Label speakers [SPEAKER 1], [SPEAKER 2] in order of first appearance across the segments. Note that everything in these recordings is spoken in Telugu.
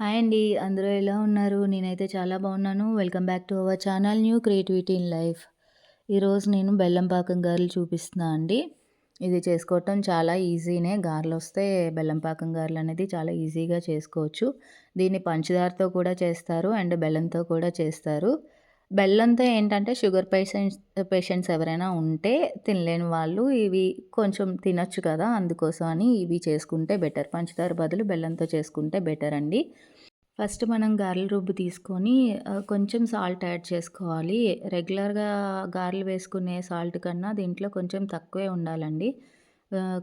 [SPEAKER 1] హాయ్ అండి. అందరూ ఎలా ఉన్నారు? నేనైతే చాలా బాగున్నాను. Welcome back to our channel new creativity in life. ఈరోజు నేను బెల్లం పాకం గారెలు చూపిస్తున్నా అండి. ఇది చేసుకోవటం చాలా ఈజీనే. గారెలొస్తే బెల్లం పాకం గారెలు అనేది చాలా ఈజీగా చేసుకోవచ్చు. దీన్ని పంచదారతో కూడా చేస్తారు అండ్ బెల్లంతో కూడా చేస్తారు. బెల్లంతో ఏంటంటే షుగర్ పేషెంట్స్ పేషెంట్స్ ఎవరైనా ఉంటే తినలేని వాళ్ళు ఇవి కొంచెం తినొచ్చు కదా! అందుకోసం అని ఇవి చేసుకుంటే బెటర్. పంచదార బదులు బెల్లంతో చేసుకుంటే బెటర్ అండి. ఫస్ట్ మనం గారెలు రుబ్బు తీసుకొని కొంచెం సాల్ట్ యాడ్ చేసుకోవాలి. రెగ్యులర్‌గా గారెలు వేసుకునే సాల్ట్ కన్నా దీంట్లో కొంచెం తక్కువే ఉండాలండి.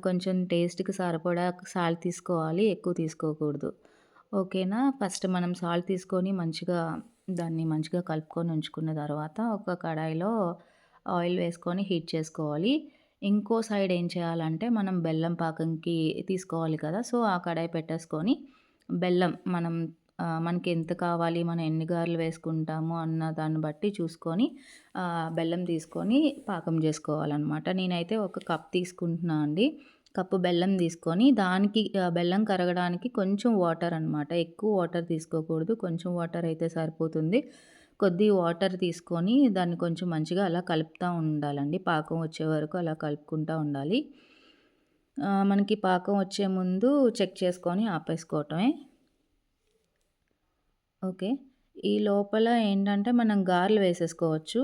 [SPEAKER 1] కొంచెం టేస్ట్‌కి సరిపడా సాల్ట్ తీసుకోవాలి. ఎక్కువ తీసుకోకూడదు. ఓకేనా? ఫస్ట్ మనం సాల్ట్ తీసుకొని మంచిగా దాన్ని మంచిగా కలుపుకొని ఉంచుకున్న తర్వాత ఒక కడాయిలో ఆయిల్ వేసుకొని హీట్ చేసుకోవాలి. ఇంకో సైడ్ ఏం చేయాలంటే మనం బెల్లం పాకంకి తీసుకోవాలి కదా సో ఆ కడాయి పెట్టేసుకొని బెల్లం మనం మనకి ఎంత కావాలి మనం ఎన్ని గారెలు వేసుకుంటాము అన్న దాన్ని బట్టి చూసుకొని బెల్లం తీసుకొని పాకం చేసుకోవాలన్నమాట. నేనైతే ఒక కప్ తీసుకుంటున్నా అండి. కప్పు బెల్లం తీసుకొని దానికి బెల్లం కరగడానికి కొంచెం వాటర్ అనమాట ఎక్కువ వాటర్ తీసుకోకూడదు. కొంచెం వాటర్ అయితే సరిపోతుంది. కొద్ది వాటర్ తీసుకొని దాన్ని కొంచెం మంచిగా అలా కలుపుతూ ఉండాలండి. పాకం వచ్చే వరకు అలా కలుపుకుంటూ ఉండాలి. మనకి పాకం వచ్చే ముందు చెక్ చేసుకొని ఆపేసుకోవటమే. ఓకే. ఈ లోపల ఏంటంటే మనం గారెలు వేసేసుకోవచ్చు.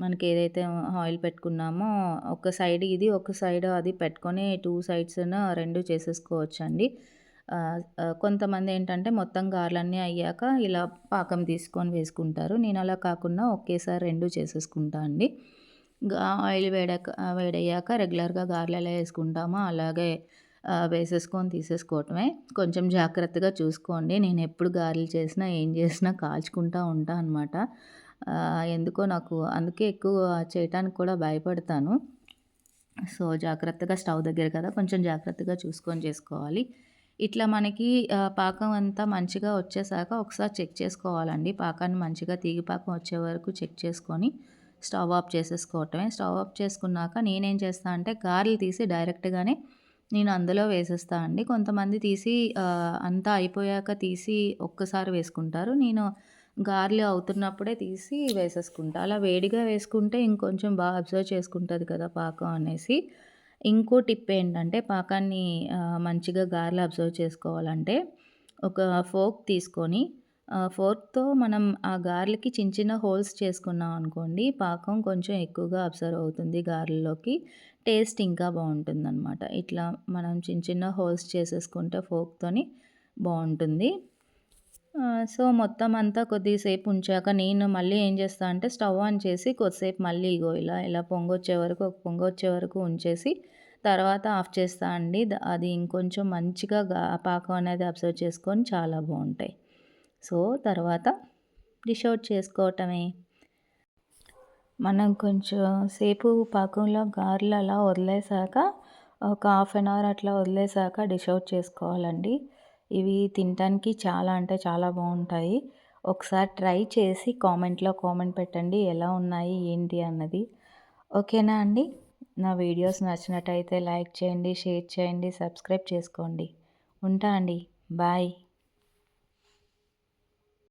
[SPEAKER 1] మనకి ఏదైతే ఆయిల్ పెట్టుకున్నామో ఒక సైడ్ ఇది ఒక సైడ్ అది పెట్టుకొని టూ సైడ్స్ రెండు చేసేసుకోవచ్చండి. కొంతమంది ఏంటంటే మొత్తం గారెలన్నీ అయ్యాక ఇలా పాకం తీసుకొని వేసుకుంటారు. నేను అలా కాకుండా ఒకేసారి రెండు చేసేసుకుంటా అండి. ఆయిల్ వేడక వేడయ్యాక రెగ్యులర్గా గారెలు ఎలా వేసుకుంటామో అలాగే వేసేసుకొని తీసేసుకోవటమే. కొంచెం జాగ్రత్తగా చూసుకోండి. నేను ఎప్పుడు గారెలు చేసినా ఏం చేసినా కాల్చుకుంటూ ఉంటా అనమాట ఎందుకో నాకు అందుకే ఎక్కువ చేయటానికి కూడా భయపడతాను. సో జాగ్రత్తగా స్టవ్ దగ్గర కదా కొంచెం జాగ్రత్తగా చూసుకొని చేసుకోవాలి. ఇట్లా మనకి పాకం అంతా మంచిగా వచ్చేసాక ఒకసారి చెక్ చేసుకోవాలండి. పాకాన్ని మంచిగా తీగి పాకం వచ్చే వరకు చెక్ చేసుకొని స్టవ్ ఆఫ్ చేసేసుకోవటమే. స్టవ్ ఆఫ్ చేసుకున్నాక నేనేం చేస్తా అంటే గారెలు తీసి డైరెక్ట్గానే నేను అందులో వేసేస్తా అండి. కొంతమంది తీసి అంతా అయిపోయాక తీసి ఒక్కసారి వేసుకుంటారు. నేను గారెలు అవుతున్నప్పుడే తీసి వేసేసుకుంటా. అలా వేడిగా వేసుకుంటే ఇంకొంచెం బాగా అబ్జర్వ్ చేసుకుంటుంది కదా పాకం అనేసి. ఇంకో టిప్ ఏంటంటే పాకాన్ని మంచిగా గార్లు అబ్జర్వ్ చేసుకోవాలంటే ఒక ఫోక్ తీసుకొని ఫోర్క్తో మనం ఆ గార్లకి చిన్న చిన్న హోల్స్ చేసుకున్నాం అనుకోండి పాకం కొంచెం ఎక్కువగా అబ్జర్వ్ అవుతుంది గార్లలోకి. టేస్ట్ ఇంకా బాగుంటుంది అనమాట ఇట్లా మనం చిన్న చిన్న హోల్స్ చేసేసుకుంటే ఫోక్తోని బాగుంటుంది. సో మొత్తం అంతా కొద్దిసేపు ఉంచాక నేను మళ్ళీ ఏం చేస్తా అంటే స్టవ్ ఆన్ చేసి కొద్దిసేపు మళ్ళీ ఇగో ఇలా ఇలా పొంగొచ్చే వరకు ఒక పొంగొచ్చే వరకు ఉంచేసి తర్వాత ఆఫ్ చేస్తా అండి. అది ఇంకొంచెం మంచిగా పాకం అనేది అబ్జర్వ్ చేసుకొని చాలా బాగుంటాయి. సో తర్వాత డిష్ అవుట్ చేసుకోవటమే. మనం కొంచెం సేపు పాకంలో గారెలు అలా వదిలేసాక ఒక హాఫ్ అన్ అవర్ అట్లా వదిలేసాక డిష్ అవుట్ చేసుకోవాలండి. ఇవి తినడానికి చాలా అంటే చాలా బాగుంటాయి. ఒకసారి ట్రై చేసి కామెంట్లో కామెంట్ పెట్టండి ఎలా ఉన్నాయి ఏంటి అన్నది. ఓకేనా అండి? నా వీడియోస్ నచ్చినట్టయితే లైక్ చేయండి షేర్ చేయండి సబ్స్క్రైబ్ చేసుకోండి. ఉంటా అండి. బాయ్.